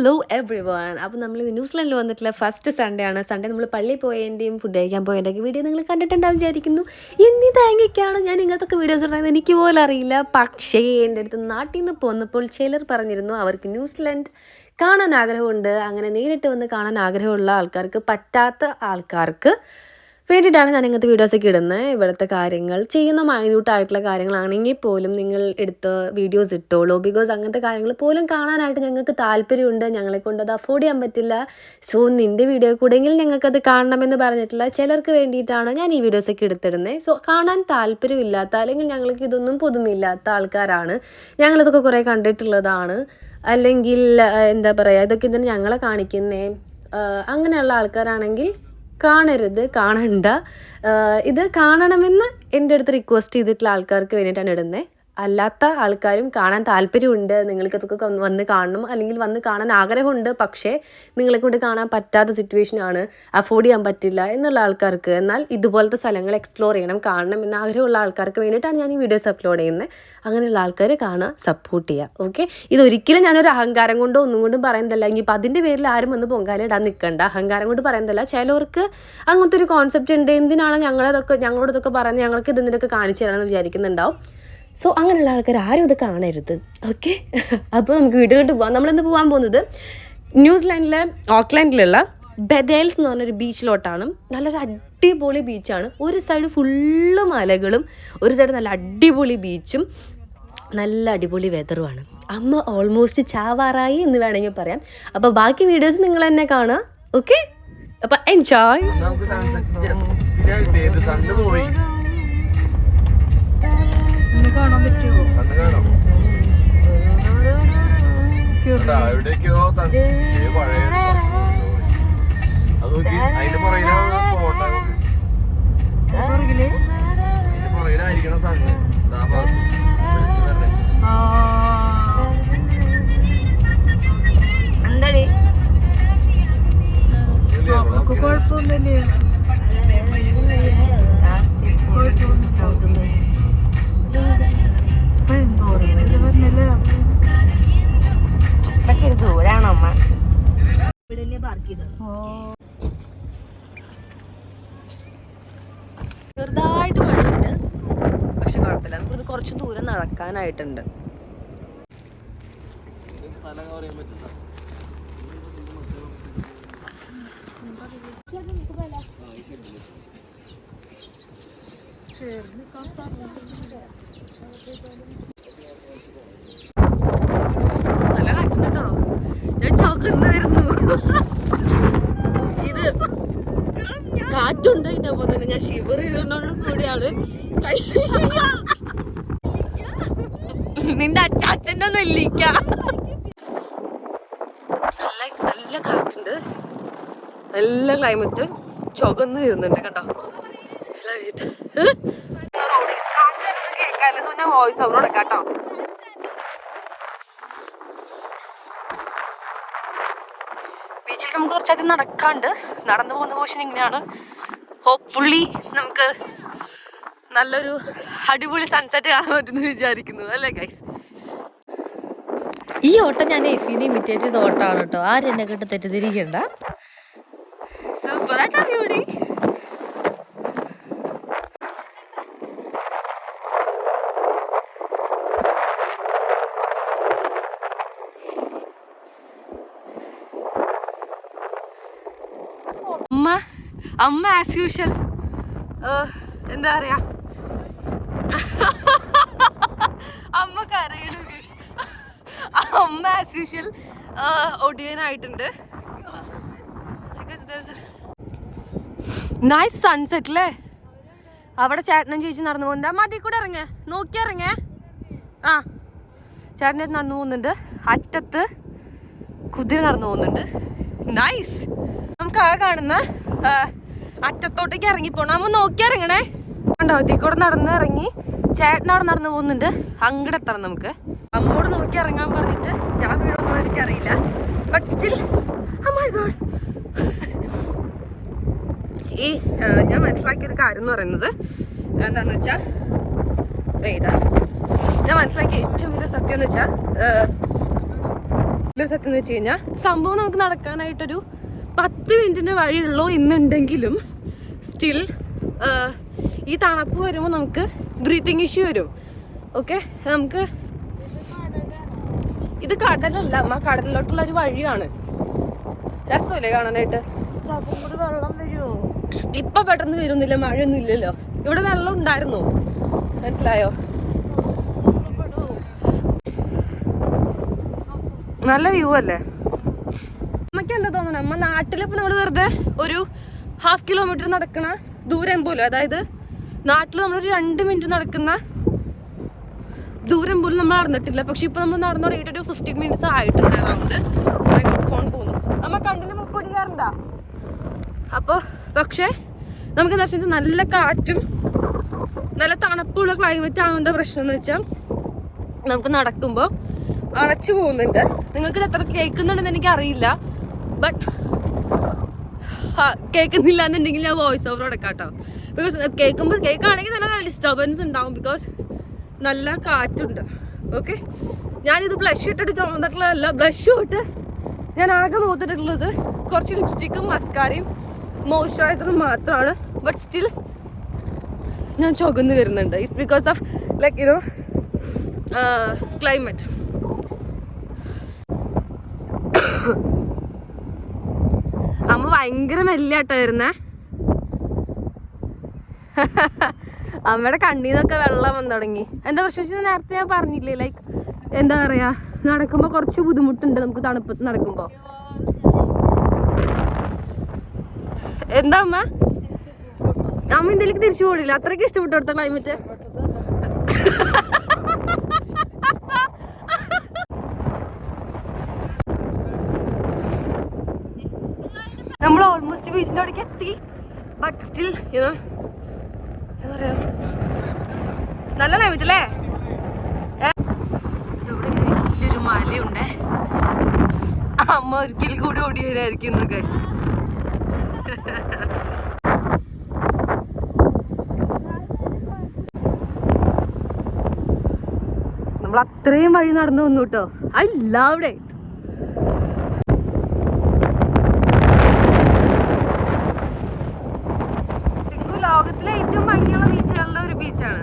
Hello every one അപ്പോൾ നമ്മൾ ന്യൂസിലാൻഡിൽ വന്നിട്ടുള്ള ഫസ്റ്റ് സൺഡേ ആണ്. സൺഡേ നമ്മൾ പള്ളി പോയതിന്റെയും ഫുഡ് കഴിക്കാൻ പോയതിന്റെയൊക്കെ വീഡിയോ നിങ്ങൾ കണ്ടിട്ടുണ്ടാവും വിചാരിക്കുന്നു. എന്നി തേങ്ങയ്ക്കാണ് ഞാൻ ഇങ്ങനത്തെ വീഡിയോസ് ഉണ്ടായത് എനിക്ക് പോലും അറിയില്ല. പക്ഷേ എന്റെ അടുത്ത് നാട്ടിൽ നിന്ന് പോന്നപ്പോൾ ചിലർ പറഞ്ഞിരുന്നു അവർക്ക് ന്യൂസിലാൻഡ് കാണാൻ ആഗ്രഹമുണ്ട്. അങ്ങനെ നേരിട്ട് വന്ന് കാണാൻ ആഗ്രഹമുള്ള ആൾക്കാർക്ക് പറ്റാത്ത ആൾക്കാർക്ക് വേണ്ടിയിട്ടാണ് ഞാൻ ഇങ്ങനത്തെ വീഡിയോസൊക്കെ ഇടുന്നത്. ഇവിടുത്തെ കാര്യങ്ങൾ ചെയ്യുന്ന മൈന്യൂട്ടായിട്ടുള്ള കാര്യങ്ങളാണെങ്കിൽ പോലും നിങ്ങൾ എടുത്ത് വീഡിയോസ് ഇട്ടോളൂ. ബിക്കോസ് അങ്ങനത്തെ കാര്യങ്ങൾ പോലും കാണാനായിട്ട് ഞങ്ങൾക്ക് താല്പര്യമുണ്ട്. ഞങ്ങളെ കൊണ്ട് അത് അഫോർഡ് ചെയ്യാൻ പറ്റില്ല. സോ നിന്റെ വീഡിയോ കൂടെങ്കിൽ ഞങ്ങൾക്കത് കാണണമെന്ന് പറഞ്ഞിട്ടില്ല ചിലർക്ക് വേണ്ടിയിട്ടാണ് ഞാൻ ഈ വീഡിയോസൊക്കെ എടുത്തിടുന്നത്. സോ കാണാൻ താല്പര്യമില്ലാത്ത അല്ലെങ്കിൽ ഞങ്ങൾക്ക് ഇതൊന്നും പുതുമയില്ലാത്ത ആൾക്കാരാണ്. ഞങ്ങളിതൊക്കെ കുറേ കണ്ടിട്ടുള്ളതാണ്. അല്ലെങ്കിൽ എന്താ പറയുക ഇതൊക്കെ ഇതിന് ഞങ്ങളെ കാണിക്കുന്നേ. അങ്ങനെയുള്ള ആൾക്കാരാണെങ്കിൽ കാണരുത് കാണണ്ട. ഇത് കാണണമെന്ന് എന്റെ അടുത്ത് റിക്വസ്റ്റ് ചെയ്തിട്ടുള്ള ആൾക്കാർക്ക് വേണ്ടിയിട്ടാണ് ഇടുന്നത് അല്ലാത്ത ആൾക്കാരും കാണാൻ താല്പര്യമുണ്ട്. നിങ്ങൾക്കതൊക്കെ വന്ന് കാണണം. അല്ലെങ്കിൽ വന്ന് കാണാൻ ആഗ്രഹമുണ്ട്. പക്ഷേ നിങ്ങളെ കൊണ്ട് കാണാൻ പറ്റാത്ത സിറ്റുവേഷനാണ് അഫോർഡ് ചെയ്യാൻ പറ്റില്ല എന്നുള്ള ആൾക്കാർക്ക്. എന്നാൽ ഇതുപോലത്തെ സ്ഥലങ്ങൾ എക്സ്പ്ലോർ ചെയ്യണം കാണണം എന്ന ആഗ്രഹമുള്ള ആൾക്കാർക്ക് വേണ്ടിയിട്ടാണ് ഞാൻ ഈ വീഡിയോസ് അപ്ലോഡ് ചെയ്യുന്നത്. അങ്ങനെയുള്ള ആൾക്കാർ കാണാൻ സപ്പോർട്ട് ചെയ്യുക. ഓക്കെ ഇതൊരിക്കലും ഞാനൊരു അഹങ്കാരം കൊണ്ടോ ഒന്നും കൊണ്ടും പറയുന്നതല്ല. ഇനിയിപ്പോൾ അതിന്റെ പേരിൽ ആരും വന്ന് പൊങ്കാല ഇടാൻ നിൽക്കണ്ട. അഹങ്കാരം കൊണ്ട് പറയുന്നതല്ല. ചിലവർക്ക് അങ്ങനത്തെ ഒരു കോൺസെപ്റ്റ് ഉണ്ട്. എന്തിനാണ് ഞങ്ങളതൊക്കെ ഞങ്ങളോടൊക്കെ പറഞ്ഞ് ഞങ്ങൾക്ക് ഇതെന്തിനൊക്കെ കാണിച്ചു തരണം എന്ന് വിചാരിക്കുന്നുണ്ടാവും. സോ അങ്ങനെയുള്ള ആൾക്കാർ ആരും ഇത് കാണരുത്. ഓക്കെ അപ്പോൾ നമുക്ക് വീട്ടിലോട്ട് പോകാം നമ്മളിന്ന് പോകാൻ പോകുന്നത്? ന്യൂസിലാൻഡിലെ ഓക്ലാൻഡിലുള്ള ബെദേൽസ് എന്ന് പറഞ്ഞൊരു ബീച്ചിലോട്ടാണ്. നല്ലൊരു അടിപൊളി ബീച്ചാണ്. ഒരു സൈഡ് ഫുള്ള് മലകളും ഒരു സൈഡ് നല്ല അടിപൊളി ബീച്ചും നല്ല അടിപൊളി വെതറുമാണ് അമ്മ ഓൾമോസ്റ്റ് ചാവാറായി എന്ന് വേണമെങ്കിൽ പറയാം. അപ്പോൾ ബാക്കി വീഡിയോസ് നിങ്ങൾ തന്നെ കാണുക. ഓക്കെ അപ്പം എൻജോയ് നമുക്ക് സൺസെറ്റ് ജസ്റ്റ് പോയി കാണാൻ പറ്റുമോ? സണ്ണ് കാണോ. എവിടേക്കോ പഴയ അത് നോക്കി അതിന്റെ പുറകിലാണ് സ്പോട്ട് പുറകിൽ? അതിന്റെ പുറകിലായിരിക്കണം സണ്ണ്. ഇതാ വരണേ. ആ. എന്താടി? നമുക്ക്. കുഴപ്പമൊന്നുമില്ലേ. കുഴപ്പമൊന്നുമില്ല. ഇതൊക്കെ ഒരു ദൂരാണ് അമ്മ ചെയ്തത് ചെറുതായിട്ട് മഴയുണ്ട്. പക്ഷെ കുഴപ്പമില്ല. നമുക്കിത് കുറച്ച് ദൂരം നടക്കാനായിട്ടുണ്ട്. പറ്റില്ല നല്ല കാറ്റുണ്ട് ഞാൻ ഇത് കാറ്റുണ്ട് ഇതിന്റെ പോലെ തന്നെ. ഞാൻ ഷിവർ കൂടിയാണ്. നിന്റെ അച്ചാച്ചന്റെ നെല്ലിക്ക നല്ല നല്ല കാറ്റുണ്ട്. നല്ല ക്ലൈമറ്റ് ചുവന്ന് വരുന്നുണ്ട് കേട്ടോ. വോയിസ് ഓവർ കൊടുക്കാം കേട്ടോ. ബീച്ചിൽ നമുക്ക് കുറച്ചധികം നടക്കാണ്ട്. നടന്നു പോകുന്ന പോഷൻ ഇങ്ങനെയാണ്. ഹോപ്പ്ഫുള്ളി നമുക്ക് നല്ലൊരു അടിപൊളി സൺസെറ്റ് കാണാൻ പറ്റുമെന്ന് വിചാരിക്കുന്നു അല്ലേ ഗൈസ് ഈ ഓട്ടം ഞാൻ എഫിനെ ഇമിറ്റേറ്റ് ചെയ്ത ഓട്ടമാണ് കേട്ടോ. ആരെന്നെ കേട്ട് തെറ്റിദ്ധരിക്കണ്ട. സൂപ്പറായിട്ടാണ് ബ്യൂട്ടി അമ്മ അമ്മ ആസ് യൂഷ്വൽ എന്താ പറയാ? അമ്മ കരയണു. അമ്മ ആസ് യൂഷ്വൽ ഒടിയനായിട്ടുണ്ട്. നൈസ് സൺസെറ്റ് അല്ലേ അവിടെ ചേട്ടനും ചേച്ചി നടന്നു പോകുന്നുണ്ട്. അതിൽ കൂടെ ഇറങ്ങ. നോക്കി ഇറങ്ങിയ ആ. ചേട്ടനെ നടന്നു പോകുന്നുണ്ട്. അറ്റത്ത് കുതിര നടന്നു പോകുന്നുണ്ട്. നൈസ് ആ കാണുന്ന അറ്റത്തോട്ടേക്ക് ഇറങ്ങി പോണം. അമ്മ നോക്കി ഇറങ്ങണേ. കണ്ടോ ഇതിൽ കൂടെ നടന്ന് ഇറങ്ങി ചേട്ടനവിടെ നടന്നു പോകുന്നുണ്ട്. അങ്ങോട്ട് എത്തണം നമുക്ക്. അമ്മോട് നോക്കി ഇറങ്ങാൻ പറഞ്ഞിട്ട് ഞാൻ വീടൊന്നും എനിക്കറിയില്ല. ബട്ട് സ്റ്റിൽ മൈ ഗോഡ് ഈ ഞാൻ മനസ്സിലാക്കിയൊരു കാര്യം എന്ന് പറയുന്നത് എന്താന്ന് വെച്ചാൽ വേദാ ഞാൻ മനസ്സിലാക്കിയ ഏറ്റവും വലിയ സത്യം എന്ന് വെച്ചാൽ ഒരു സത്യം എന്ന് വെച്ച് കഴിഞ്ഞാൽ സംഭവം നമുക്ക് നടക്കാനായിട്ടൊരു പത്ത് മിനിറ്റിന്റെ വഴിയുള്ളൂ എന്നുണ്ടെങ്കിലും സ്റ്റിൽ ഈ തണുപ്പ് വരുമ്പോൾ നമുക്ക് ബ്രീത്തിങ് ഇഷ്യൂ വരും. ഓക്കെ നമുക്ക് ഇത് കടലല്ല അമ്മ കടലിലോട്ടുള്ള ഒരു വഴിയാണ്. രസമല്ലേ കാണാനായിട്ട്? വെള്ളം വരുമോ ഇപ്പൊ പെട്ടെന്ന് വരുന്നില്ല മഴയൊന്നും ഇല്ലല്ലോ. ഇവിടെ വെള്ളം ഉണ്ടായിരുന്നു. മനസ്സിലായോ? നല്ല വ്യൂ അല്ലേ? അമ്മയ്ക്ക് എന്താ തോന്നണം? നമ്മ നാട്ടിലിപ്പോ നമ്മൾ വെറുതെ ഒരു ഹാഫ് കിലോമീറ്റർ നടക്കണ ദൂരം പോലും അതായത് നാട്ടിൽ നമ്മളൊരു രണ്ട് മിനിറ്റ് നടക്കുന്ന ദൂരം പോലും നമ്മൾ നടന്നിട്ടില്ല. പക്ഷെ ഇപ്പൊ നമ്മൾ നടന്നു തുടങ്ങിയിട്ട് ഒരു ഫിഫ്റ്റീൻ മിനിറ്റ്സ് ആയിട്ടുണ്ട് അറൗണ്ട് ഫോൺ പോകുന്നു. നമ്മ കണ്ണിൽ മുപ്പടിക്കാറുണ്ട അപ്പോൾ പക്ഷേ നമുക്ക് എന്താ വെച്ചാൽ നല്ല കാറ്റും നല്ല തണുപ്പുള്ള ക്ലൈമറ്റ് ആവുന്ന പ്രശ്നം എന്ന് വെച്ചാൽ നമുക്ക് നടക്കുമ്പോൾ അണച്ചു പോകുന്നുണ്ട്. നിങ്ങൾക്ക് ഇത് എത്ര കേൾക്കുന്നുണ്ടെന്ന് എനിക്ക് അറിയില്ല ബട്ട് കേൾക്കുന്നില്ല എന്നുണ്ടെങ്കിൽ ഞാൻ വോയിസ് ഓവർ കൊടുക്കാം കേട്ടോ ബിക്കോസ് കേൾക്കുമ്പോൾ കേൾക്കുകയാണെങ്കിൽ നല്ല ഡിസ്റ്റർബൻസ് ഉണ്ടാവും ബിക്കോസ് നല്ല കാറ്റുണ്ട്. ഓക്കെ ഞാനിത് ബ്ലഷ് ഇട്ടിട്ട് ചുമന്നിട്ടുള്ളതല്ല ബ്ലഷ് ഇട്ട് ഞാൻ ആകെ മൂത്തിട്ടുള്ളത് കുറച്ച് ലിപ്സ്റ്റിക്കും മസ്കാരയും മോയ്സ്ചറൈസറും മാത്രമാണ് ബട്ട് സ്റ്റിൽ ഞാൻ ചുവന്ന് വരുന്നുണ്ട്. It's because of like you know climate അമ്മ ഭയങ്കര മെല്ലാട്ടോ വരുന്നേ. അമ്മയുടെ കണ്ണീന്നൊക്കെ വെള്ളം വന്നു തുടങ്ങി. എന്താ പ്രശ്നം? വെച്ചാൽ നേരത്തെ ഞാൻ പറഞ്ഞില്ലേ? ലൈക്ക് എന്താ പറയാ? നടക്കുമ്പോ കുറച്ച് ബുദ്ധിമുട്ടുണ്ട് നമുക്ക് തണുപ്പത്ത് നടക്കുമ്പോ. എന്താ അമ്മ? അമ്മ ഇന്ത്യയിലേക്ക് തിരിച്ചു പോണില്ല. അത്രയ്ക്ക് ഇഷ്ടപ്പെട്ടു കൊടുത്ത ക്ലൈമറ്റ് നമ്മൾ ഓൾമോസ്റ്റ് ബീച്ചിന്റെ അവിടേക്ക് എത്തി. ബട്ട് സ്റ്റിൽ യുനോ എന്താ പറയാ? നല്ല ക്ലൈമറ്റ് ഇവിടെ വലിയൊരു മലയുണ്ട്. അമ്മ ഒരിക്കൽ കൂടി ഓടി വരായിരിക്കും നമ്മൾ അത്രയും വഴി നടന്നു വന്നു കേട്ടോ അല്ല ലവ് ഇറ്റ് ടിങ്കു ലോകത്തിലെ ഏറ്റവും ഭംഗിയുള്ള ബീച്ചുകളുടെ ഒരു ബീച്ചാണ്.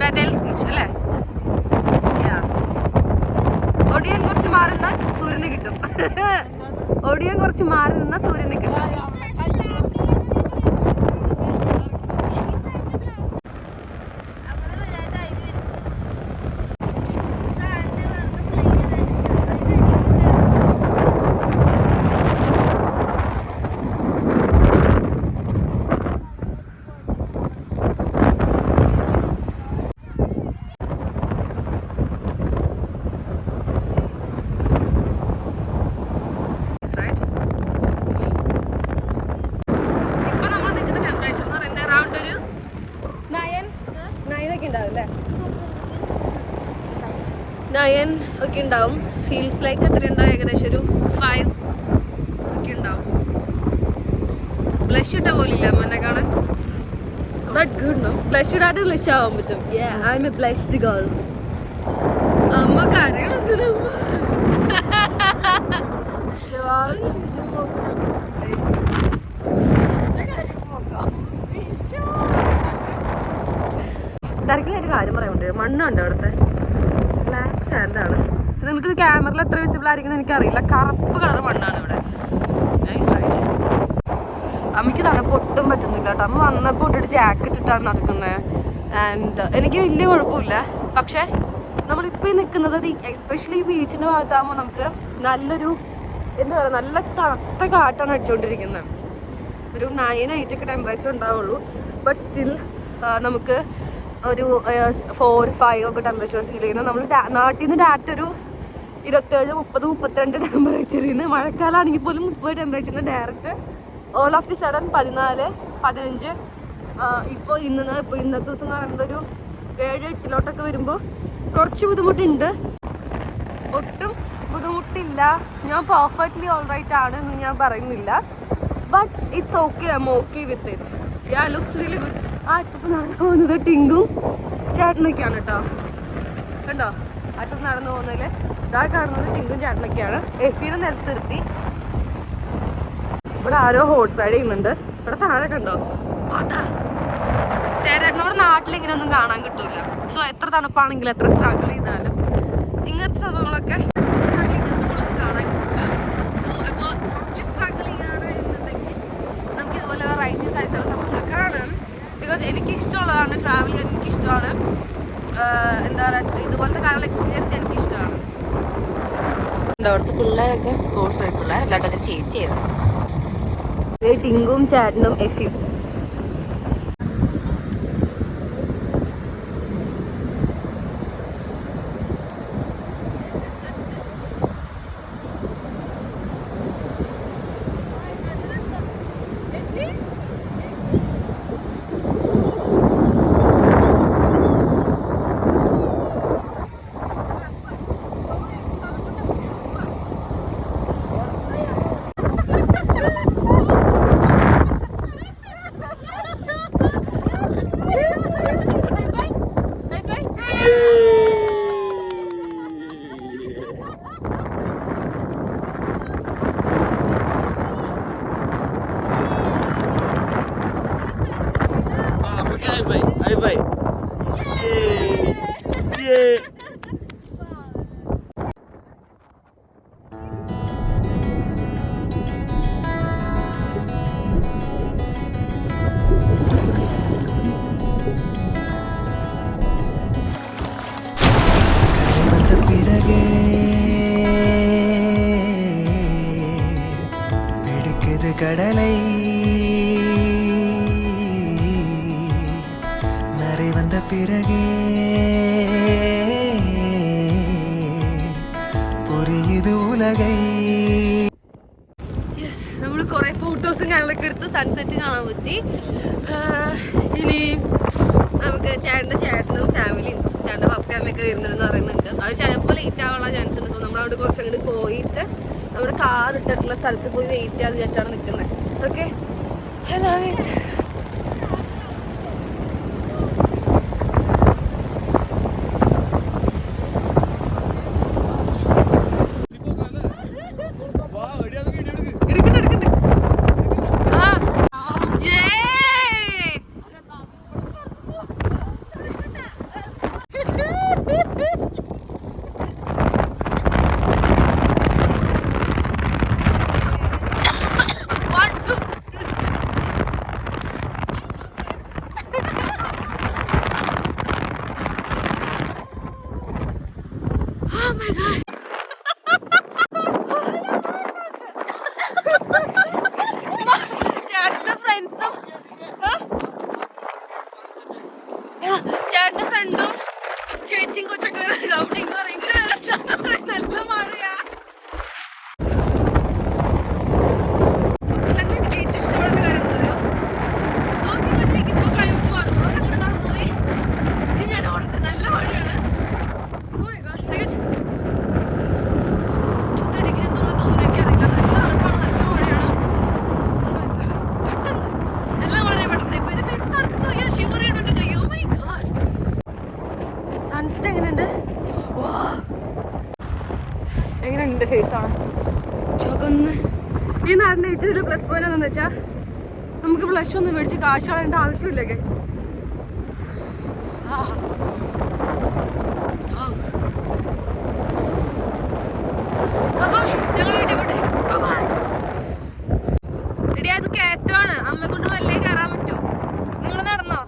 ബെതൽസ് ബീച്ച് അല്ലേ? ഒടിയൻ കുറച്ച് മാറി നിന്നാൽ സൂര്യന് കിട്ടും. ഒടിയൻ കുറച്ച് മാറി നിന്നാൽ സൂര്യന് കിട്ടും right? ഇപ്പൊ നമ്മൾ നിൽക്കുന്ന ടെമ്പറേച്ചർ എന്ന് പറയുന്നത് അറൗണ്ട് ഒരു നയൻ നയൻ ഒക്കെ ഉണ്ടാവും അല്ലേ നയൻ ഒക്കെ ഉണ്ടാവും. ഫീൽസ് ലൈക്ക് എത്ര ഉണ്ടാവും. ഏകദേശം ഒരു ഫൈവ് ഒക്കെ ഉണ്ടാവും. ബ്ലഷ് ഇട്ട പോലില്ല മന്നെ കാണാൻ. ബ്ലഷ് ഇടാതെ ബ്ലഷ് ആവാൻ പറ്റും. ഐ എം ബ്ലഷ്ഡ് ഗേൾ അമ്മ? കരയണെന്തിനാ തിരക്കിലൊരു കാര്യം പറയാനുണ്ട്. മണ്ണുണ്ട് അവിടുത്തെ? ബ്ലാക്ക് സാൻഡ് നിങ്ങൾക്ക് ക്യാമറയിൽ എത്ര വിസിബിൾ ആയിരിക്കും എനിക്കറിയില്ല. കറുപ്പ് കളർ മണ്ണാണ് ഇവിടെ. നൈസ് റൈറ്റ് അമ്മയ്ക്ക് തണുപ്പ് ഒട്ടും പറ്റുന്നില്ല കേട്ടോ. അമ്മ വന്നപ്പോൾ ഇട്ടിട്ട് ജാക്കറ്റ് ഇട്ടാണ് നടക്കുന്നത് ആൻഡ് എനിക്ക് വലിയ കുഴപ്പമില്ല. പക്ഷേ നമ്മളിപ്പോൾ നിൽക്കുന്നത് എസ്പെഷ്യലി ഈ ബീച്ചിന്റെ ഭാഗത്താകുമ്പോൾ നമുക്ക് നല്ലൊരു എന്താ പറയുക നല്ല തണുത്ത കാറ്റാണ് അടിച്ചുകൊണ്ടിരിക്കുന്നത് ഒരു നയൻ എയ്റ്റ് ഒക്കെ ടെമ്പറേച്ചർ ഉണ്ടാവുള്ളൂ. ബട്ട് സ്റ്റിൽ നമുക്ക് ഒരു ഫോർ ഫൈവ് ഒക്കെ ടെമ്പറേച്ചർ ഫീൽ ചെയ്യുന്നത് നമ്മൾ നാട്ടിൽ നിന്ന് ഡാറ്റ ഒരു ഇരുപത്തേഴ് മുപ്പത് മുപ്പത്തിരണ്ട് ടെമ്പറേച്ചറിൽ നിന്ന് മഴക്കാലമാണെങ്കിൽ പോലും മുപ്പത് ടെമ്പറേച്ചറിൽ നിന്ന് direct all of the sudden പതിനാല് പതിനഞ്ച്. ഇപ്പോൾ ഇന്ന് ഇപ്പോൾ ഇന്നത്തെ ദിവസം എന്ന് പറയുന്നത് ഒരു ഏഴ് എട്ടിലോട്ടൊക്കെ വരുമ്പോൾ കുറച്ച് ബുദ്ധിമുട്ടുണ്ട്. ഒട്ടും ബുദ്ധിമുട്ടില്ല. ഞാൻ പെർഫെക്റ്റ്ലി ഓൾറൈറ്റ് ആണ് എന്ന് ഞാൻ പറയുന്നില്ല. But it's okay I'm okay with it yeah looks really good ആ അറ്റത്ത് നടന്നു പോകുന്നത് ടിങ്കും ചേട്ടനൊക്കെയാണ് കേട്ടോ കണ്ടോ? അറ്റത്ത് നടന്നു പോകുന്നതിൽ ഇതാ കാണുന്നത് ടിങ്കും ചാട്ടിലൊക്കെയാണ് എഫീനെ നിലത്തിരുത്തി. ഇവിടെ ആരോ ഹോഴ്സ് റൈഡ് ചെയ്യുന്നുണ്ട്. ഇവിടെ താഴെ കണ്ടോ? നമ്മുടെ നാട്ടിൽ ഇങ്ങനെ ഒന്നും കാണാൻ കിട്ടൂല. സോ എത്ര തണുപ്പാണെങ്കിലും എത്ര സ്ട്രഗിൾ ചെയ്താലും ഇങ്ങനത്തെ സംഭവങ്ങളൊക്കെ കാണാൻ സോ അപ്പോൾ നമുക്ക് ഇതുപോലെ ബിക്കോസ് എനിക്ക് ഇഷ്ടമുള്ളതാണ് ട്രാവൽ ചെയ്യാൻ എനിക്ക് ഇഷ്ടമാണ്. എന്താ പറയുക ഇതുപോലത്തെ കാര്യങ്ങൾ എക്സ്പീരിയൻസ് എനിക്ക് ഇഷ്ടമാണ്. അവിടുത്തെ പിള്ളേരൊക്കെ കോഴ്സ് പിള്ളേർ അല്ലാണ്ട് അതിൽ ചേച്ചി ചെയ്തു ടിങ്കും ചാറ്റിനും എഫിയും നമ്മൾ കുറേ ഫോട്ടോസും കാര്യങ്ങളൊക്കെ എടുത്ത് സൺസെറ്റ് കാണാൻ പറ്റി. ഇനി നമുക്ക് ചേട്ടന്റെ ചേട്ടനും ഫാമിലിയും ചേട്ടന്റെ പപ്പയും അമ്മയൊക്കെ വരുന്നുണ്ടെന്ന് പറയുന്നുണ്ട്. അത് ചിലപ്പോൾ ലേറ്റ് ആവാനുള്ള ചാൻസ് ഉണ്ട്. സോ നമ്മൾ അവിടെ കുറച്ച് അങ്ങോട്ട് പോയിട്ട് നമ്മുടെ കാർ ഇട്ടിട്ടുള്ള സ്ഥലത്ത് പോയി വെയിറ്റ് ചെയ്യാന്ന് വിചാരിച്ചാണ് നിൽക്കുന്നത് ഓക്കെ ഹലോ വെയിറ്റ് ചേച്ചിയും കൊച്ചൊക്കെ ഔട്ടിങ് പറയും നല്ല മഴയാ ന്യൂസിലൻഡ് എനിക്ക് ഏറ്റവും ഇഷ്ടപ്പെടുന്ന കാര്യം എന്തറിയോ നോക്കി കണ്ടിരിക്കുമ്പോ ക്ലൈമറ്റ് മാറും അവരങ്ങോട്ട് നടന്നു പോയി ഇത് ഞാൻ ഓർത്ത് നല്ല മഴയാണ് Oh my God. I guess ഇരുപത്തി ഡിഗ്രി എന്നുള്ള തോന്നുന്നു എനിക്കറിയില്ല നല്ല തണുപ്പാണ് നല്ല മഴയാണ് പെട്ടെന്ന് എല്ലാം വളരെ പെട്ടെന്ന് ഇപ്പൊ എന്റെ കൈക്ക് തണുത്ത് കയ്യാ ഷിവർ ചെയ്യുന്നുണ്ട് കൈ ഓ മൈ ഗോഡ് സൺസെറ്റ് എങ്ങനെയുണ്ട് എങ്ങനെയുണ്ട് ഫേസ് ആണ് ചുവന്ന് ഈ നാടിന്റെ ഏറ്റവും വലിയ പ്ലസ് പോയിന്റ് എന്താണെന്ന് വെച്ചാൽ നമുക്ക് ബ്ലഷ് ഒന്നും മേടിച്ച് കാശ് കളയേണ്ട ആവശ്യമില്ല ഗൈസ് അത് വല്ലേ നിങ്ങൾ നടന്നോ?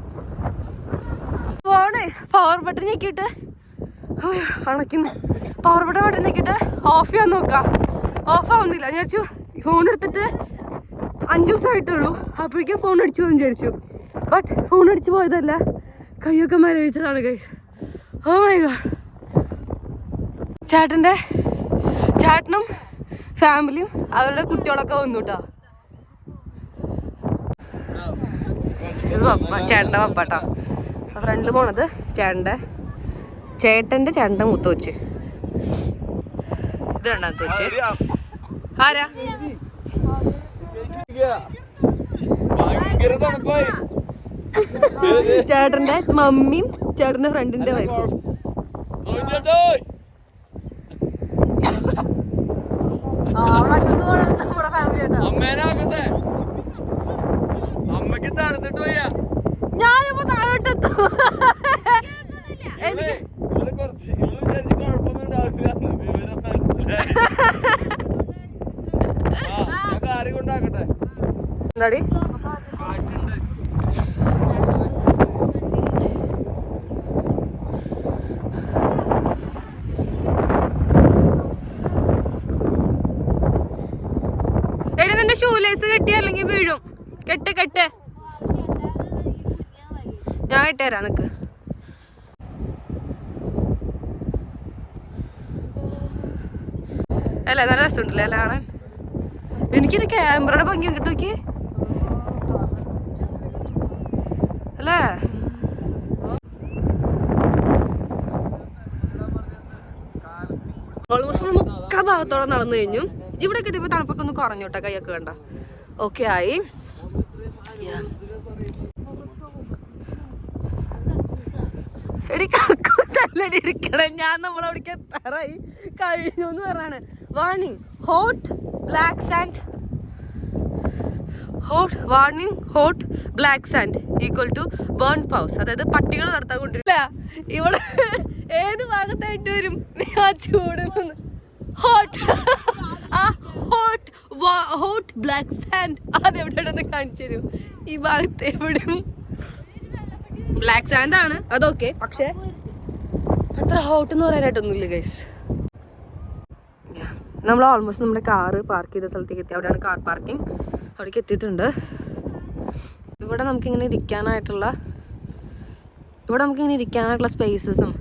പവർ ബട്ടൺ ഞെക്കിയിട്ട്. അണയ്ക്കുന്നു. പവർ ബട്ടൺ ബട്ടൺ ഞെക്കിയിട്ട് ഓഫ് ചെയ്യാൻ നോക്കാം. ഓഫ് ആവുന്നില്ല ഞാൻ വെച്ചു ഫോൺ എടുത്തിട്ട് അഞ്ച് ദിവസമായിട്ടുള്ളൂ അപ്പോഴേക്കും ഫോൺ അടിച്ചു എന്ന് വിചാരിച്ചു. ബട്ട് ഫോൺ അടിച്ചു പോയതല്ല. കയ്യൊക്കെ മരവിച്ചതാണ് കൈ ഓ മൈ ഗോഡ് ചേട്ടന്റെ ചേട്ടനും ഫാമിലിയും അവരുടെ കുട്ടികളൊക്കെ വന്നു കേട്ടോ ഇത് പപ്പ ചേട്ടന്റെ പപ്പാട്ടാ ഫ്രണ്ടിൽ പോണത് ചേട്ടന്റെ ചേട്ടന്റെ ചേട്ടന്റെ മൂത്ത ഇത് രണ്ടാമത്തെ കൊച്ച്. ആരാ? ചേട്ടന്റെ മമ്മിയും ചേട്ടന്റെ ഫ്രണ്ടിന്റെ വൈഫും അമ്മയ്ക്ക് തണുത്തിട്ട് വയ്യ ഞാനിപ്പോ താഴോട്ടെത്തും. ഇവൾ കുറച്ച് വിചാരിച്ച് കുഴപ്പമൊന്നും ഉണ്ടാവില്ല. വിവരം മനസ്സിലായി. കൊണ്ടാക്കട്ടെ എന്താടി? നിന്റെ ഷൂ ലേസ് കെട്ടി അല്ലെങ്കിൽ വീഴും? കെട്ട് കെട്ട്. ഞാൻ കെട്ടിത്തരാം നിക്ക്. അല്ല നല്ല രസമുണ്ടല്ലേ അല്ല കാണാൻ? എനിക്കൊരു ക്യാമറയുടെ ഭംഗി കിട്ടും നോക്കി അല്ലേ? ഓൾമോസ്റ്റ് നമ്മൾ മുക്കാ ഭാഗത്തോടെ നടന്നു കഴിഞ്ഞു. ഇവിടെ ഇതിപ്പോ തണുപ്പൊക്കെ ഒന്ന് കുറഞ്ഞു കേട്ടോ കൈയൊക്കെ വേണ്ട. ഓക്കെ ആയി. ഞാൻ നമ്മളവിടേക്ക് എത്താറായി. കഴിഞ്ഞു എന്ന് പറയാണ് warning hot black sand hot warning hot black sand equal to burn paws അതായത് പട്ടികൾ നടത്താൻ കൊണ്ടിരിക്കില്ല ഇവിടെ ഏത് ഭാഗത്തായിട്ട് വരും? ആ ചൂട് ഹോട്ട് ആ ഹോട്ട് ഹോട്ട് ബ്ലാക്ക് സാൻഡ് അതെവിടെയാണെന്ന് കാണിച്ചു തരൂ. ഈ ഭാഗത്ത് എവിടെയും. ബ്ലാക്ക് സാൻഡ് ആണ്. അതൊക്കെ. പക്ഷേ അത്ര ഹോട്ട് എന്ന് പറയാനായിട്ടൊന്നുമില്ല ഗൈസ് നമ്മൾ ഓൾമോസ്റ്റ് നമ്മുടെ കാറ് പാർക്ക് ചെയ്ത സ്ഥലത്തേക്ക് എത്തി. അവിടെയാണ് കാർ പാർക്കിംഗ് അവിടേക്ക് എത്തിയിട്ടുണ്ട്. ഇവിടെ നമുക്കിങ്ങനെ ഇരിക്കാനായിട്ടുള്ള ഇവിടെ നമുക്കിങ്ങനെ ഇരിക്കാനായിട്ടുള്ള സ്പേസസും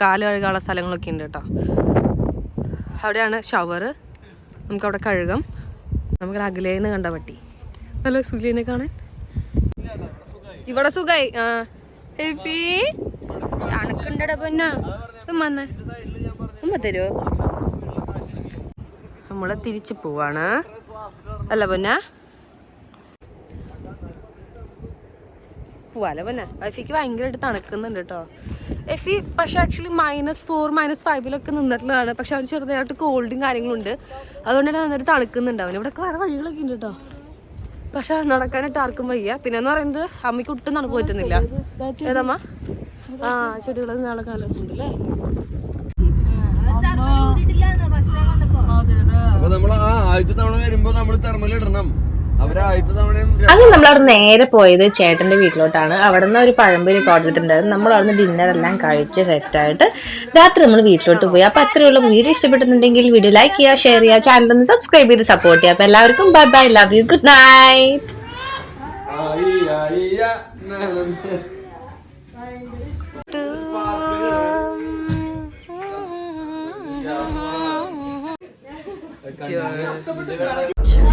കാൽ കഴുകാനുള്ള സ്ഥലങ്ങളൊക്കെ ഉണ്ട് കേട്ടോ. അവിടെയാണ് ഷവർ നമുക്കവിടെ കഴുകാം. നമുക്ക് അകലേന്ന് കണ്ട പട്ടി. നല്ല സുഖീനെ കാണാൻ? ഇവിടെ സുഖായി. ആ തണുക്കുണ്ടടാ പൊന്നാ. ഉമ്മ തരുമോ നമ്മൾ തിരിച്ചു പോവാണ്. അല്ല പൊന്ന? പോവാലോ പൊന്ന? എഫിക്ക് ഭയങ്കരമായിട്ട് തണുക്കുന്നുണ്ട് കേട്ടോ. എഫി പക്ഷെ ആക്ച്വലി മൈനസ് ഫോർ മൈനസ് ഫൈവിലൊക്കെ നിന്നിട്ടുള്ളതാണ്. പക്ഷെ അവന് ചെറുതായിട്ട് കോൾഡും കാര്യങ്ങളും ഉണ്ട്. അതുകൊണ്ട് തന്നെ നന്നായിട്ട് തണുക്കുന്നുണ്ട് അവന്. ഇവിടെ വേറെ വഴികളൊക്കെ ഉണ്ട് കേട്ടോ. പക്ഷെ നടക്കാനായിട്ട് ആർക്കും വയ്യ. പിന്നെ എന്ന് പറയുന്നത് അമ്മയ്ക്ക് ഒട്ടും തണുപ്പ് പറ്റുന്നില്ല. ഏതമ്മ ആ ചെടികളൊക്കെ നാളെ കാലസുണ്ട് അല്ലേ നമ്മൾ ആ ആദ്യത്തെ തവണ വരുമ്പോ നമ്മൾ തെർമൽ ഇടണം. അങ്ങനെ നമ്മൾ അവിടെ നേരെ പോയത് ചേട്ടന്റെ വീട്ടിലോട്ടാണ്. അവിടെ നിന്ന് ഒരു പഴംപൊരി ഓർഡർ ചെയ്തിട്ടുണ്ടായിരുന്നു. നമ്മൾ അവിടെ നിന്ന് ഡിന്നർ എല്ലാം കഴിച്ച് സെറ്റായിട്ട് രാത്രി നമ്മൾ വീട്ടിലോട്ട് പോയി. അപ്പൊ അത്രയുള്ള വീഡിയോ ഇഷ്ടപ്പെട്ടിട്ടുണ്ടെങ്കിൽ വീഡിയോ ലൈക്ക് ചെയ്യുക ഷെയർ ചെയ്യുക ചാനൽ ഒന്ന് സബ്സ്ക്രൈബ് ചെയ്ത് സപ്പോർട്ട് ചെയ്യുക. അപ്പൊ എല്ലാവർക്കും bye bye love you good night ആയി,